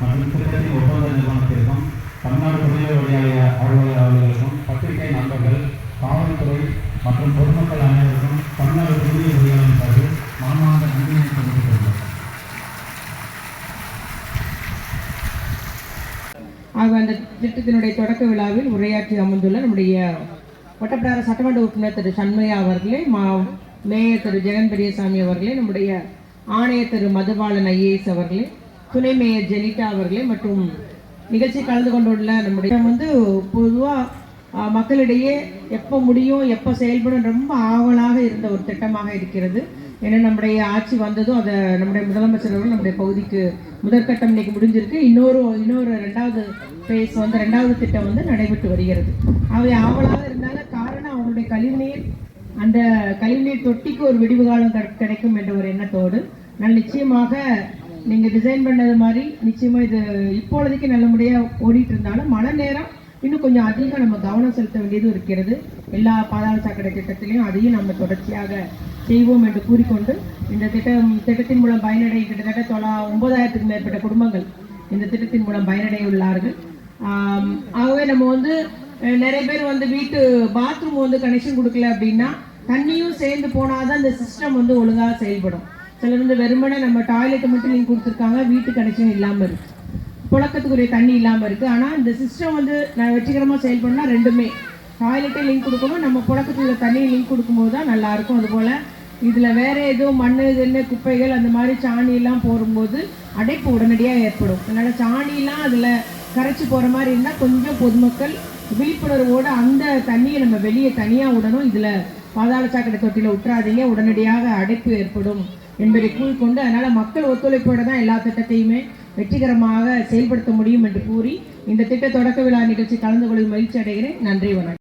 மிச்சத்திலிருந்து ஒப்பந்த நிறுவனத்திற்கும் தமிழ்நாடு துணையோடைய அலுவலர் அவர்களுக்கும் பத்திரிகை நண்பர்கள் காவல்துறை மற்றும் பொதுமக்கள் அனைவருக்கும் தமிழ்நாடு துணை உரிமையாளர் சார்பில் மனமார்ந்த நன்றியை தெரிவித்துக் கொள்கிறோம் ஆக அந்த திட்டத்தினுடைய தொடக்க விழாவில் உரையாற்றி அமர்ந்துள்ள நம்முடைய வட்டப்பிடார சட்டமன்ற உறுப்பினர் திரு சண்மையா அவர்களே மா மேயர் திரு ஜெகன் பெரியசாமி அவர்களே நம்முடைய ஆணையர் திரு மதுபாலன் ஐஏஎஸ் அவர்களே துணை மேயர் ஜெனிட்டா அவர்களே மற்றும் நிகழ்ச்சி கலந்து கொண்டுள்ள நம்முடைய வந்து பொதுவாக மக்களிடையே எப்போ முடியும் எப்போ செயல்படும் ரொம்ப ஆவலாக இருந்த ஒரு திட்டமாக இருக்கிறது. ஏன்னா நம்முடைய ஆட்சி வந்ததும் அதை நம்முடைய முதலமைச்சர் அவர்கள் நம்முடைய பகுதிக்கு முதற்கட்டம் இன்னைக்கு முடிஞ்சிருக்கு. இன்னொரு இன்னொரு ரெண்டாவது ஃபேஸ் வந்து ரெண்டாவது திட்டம் வந்து நடைபெற்று வருகிறது. அவை ஆவலாக இருந்தாலும் காரணம் அவங்களுடைய கழிவுநீர் அந்த கழிவுநீர் தொட்டிக்கு ஒரு விடிவு காலம் கிடைக்கும் என்ற ஒரு எண்ணத்தோடு நான் நிச்சயமாக நீங்கள் டிசைன் பண்ணது மாதிரி நிச்சயமாக இது இப்பொழுதைக்கு நல்லபடியாக ஓடிட்டு இருந்தாலும் மழை நேரம் இன்னும் கொஞ்சம் அதிகம் நம்ம கவனம் செலுத்த வேண்டியது இருக்கிறது. எல்லா பாதாள சாக்கடை திட்டத்திலையும் அதையும் நம்ம தொடர்ச்சியாக செய்வோம் என்று கூறிக்கொண்டு இந்த திட்டம் திட்டத்தின் மூலம் பயனடை கிட்டத்தட்ட தொலா ஒன்பதாயிரத்துக்கு மேற்பட்ட குடும்பங்கள் இந்த திட்டத்தின் மூலம் பயனடைய உள்ளார்கள் ஆகவே நம்ம வந்து நிறைய பேர் வந்து வீட்டு பாத்ரூம் வந்து கனெக்ஷன் கொடுக்கல அப்படின்னா தண்ணியும் சேர்ந்து போனாதான் இந்த சிஸ்டம் வந்து ஒழுங்காக செயல்படும். சிலர் வந்து வெறுமனே நம்ம டாய்லெட் மட்டும் லிங்க் கொடுத்துருக்காங்க வீட்டு கனெக்ஷன் இல்லாமல் இருக்கு. புழக்கத்துக்குரிய தண்ணி இல்லாமல் இருக்குது ஆனால் இந்த சிஸ்டம் வந்து நான் வெற்றிகரமாக செயல்படனா ரெண்டுமே. டாய்லெட்டே லிங்க் கொடுக்கணும் நம்ம புழக்கத்துல தண்ணி லிங்க் கொடுக்கும்போது தான் நல்லா இருக்கும். அதுபோல் இதில் வேற எதுவும் மண் இதுன்னு குப்பைகள் அந்த மாதிரி சாணியெல்லாம் போடும்போது அடைப்பு உடனடியாக ஏற்படும். அதனால் சாணியெல்லாம் அதில் கரைச்சி போகிற மாதிரி இருந்தால் கொஞ்சம் பொதுமக்கள் விழிப்புணர்வோடு அந்த தண்ணியை நம்ம வெளியே தனியாக விடணும். இதில் பாதாள சாக்கடை தொட்டியில் விட்டுறாதீங்க உடனடியாக அடைப்பு ஏற்படும். என்பதை கூறிக்கொண்டு அதனால் மக்கள் ஒத்துழைப்போடு தான் எல்லா திட்டத்தையுமே வெற்றிகரமாக செயல்படுத்த முடியும் என்று கூறி இந்த திட்ட தொடக்க விழா நிகழ்ச்சி கலந்து கொள்ளும் மகிழ்ச்சி அடைகிறேன். நன்றி வணக்கம்.